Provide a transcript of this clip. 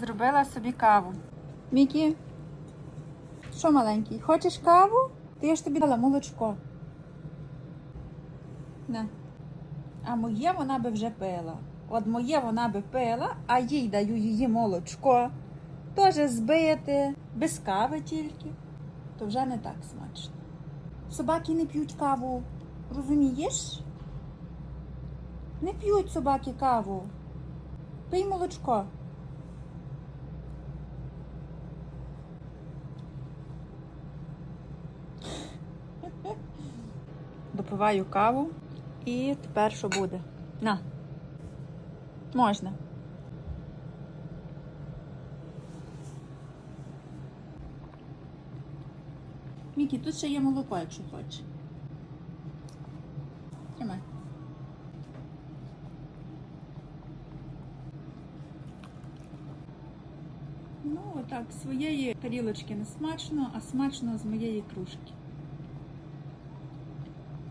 Зробила собі каву. Мікі, що маленький? Хочеш каву? То я ж тобі дала молочко. На. А моє вона би вже пила. От моє вона би пила, а їй даю її молочко. Теж збите, без кави тільки. То вже не так смачно. Собаки не п'ють каву. Розумієш? Не п'ють собаки каву. Пий молочко. Допиваю каву. І тепер що буде? На. Можна. Мікі, тут ще є молоко, якщо хочеш. Тримай. Ну, отак, своєї тарілочки не смачно, а смачно з моєї кружки.